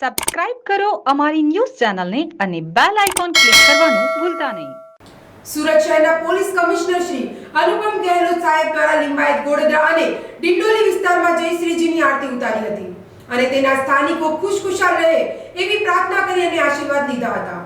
Subscribe કરો અમારી news ચેનલને અને બેલ આઇકોન ક્લિક કરવાનું ભૂલતા નહીં. સુરત શહેરના પોલીસ કમિશનર શ્રી અનુપમ ગેહલોત સાહેબ દ્વારા લિંબાયત ગોડદરા અને ડિંડોલી વિસ્તારમાં જય શ્રીજીની આરતી ઉતારી હતી અને તેના સ્થાનિકો ખુશખુશાલ રહે એવી પ્રાર્થના કરી અને આશીર્વાદ લીધા હતા.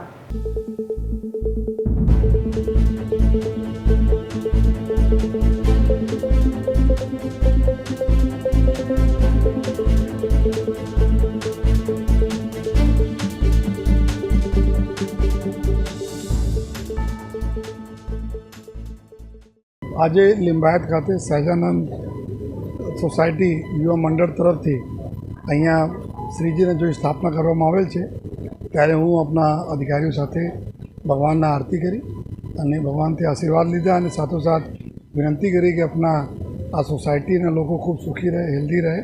આજે લિંબાયત ખાતે સહજાનંદ સોસાયટી યુવા મંડળ તરફથી અહીંયા શ્રીજીને જો સ્થાપના કરવામાં આવેલ છે, ત્યારે હું આપણા અધિકારીઓ સાથે ભગવાનના આરતી કરી અને ભગવાનથી આશીર્વાદ લીધા અને સાથોસાથ વિનંતી કરી કે આપણા આ સોસાયટીના લોકો ખૂબ સુખી રહે, હેલ્ધી રહે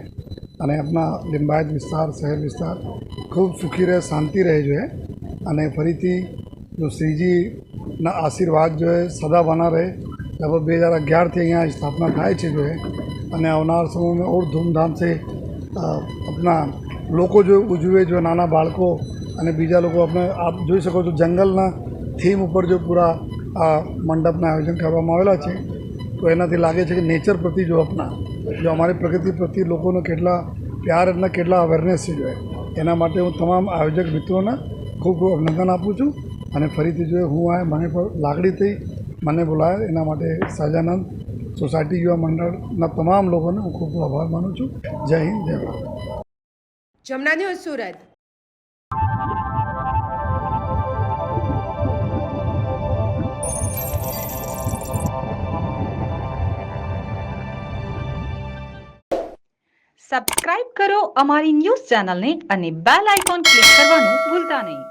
અને આપણા લિંબાયત વિસ્તાર, શહેર વિસ્તાર ખૂબ સુખી રહે, શાંતિ રહે જોઈએ અને ફરીથી જો શ્રીજીના આશીર્વાદ જો સદા બના રહે લગભગ બે હજાર અગિયારથી અહીંયા સ્થાપના થાય છે જો અને આવનાર સમયમાં ઓર ધૂમધામથી આપણા લોકો જો ઉજવે, જો નાના બાળકો અને બીજા લોકો આપણે આપ જોઈ શકો છો જંગલના થીમ ઉપર જો પૂરા આ મંડપના આયોજન કરવામાં આવેલા છે. તો એનાથી લાગે છે કે નેચર પ્રત્યે જો આપના, જો અમારી પ્રકૃતિ પ્રત્યે લોકોનો કેટલા પ્યાર અને કેટલા અવેરનેસ છે જોઈએ એના માટે હું તમામ આયોજક મિત્રોને ખૂબ ખૂબ અભિનંદન આપું છું. અને ફરીથી જોઈએ હું આ મને પણ લાગણી થઈ મને બોલાયા એના માટે સહજાનંદ સોસાયટી યુવા મંડળના તમામ લોકોને હું ખૂબ ખૂબ આભાર માનું છું. જય હિન્દ જય ભારત. જમના ન્યૂઝ સુરત. સબસ્ક્રાઇબ કરો અમારી ન્યૂઝ ચેનલને અને બેલ આઇકોન ક્લિક કરવાનું ભૂલતા નહીં.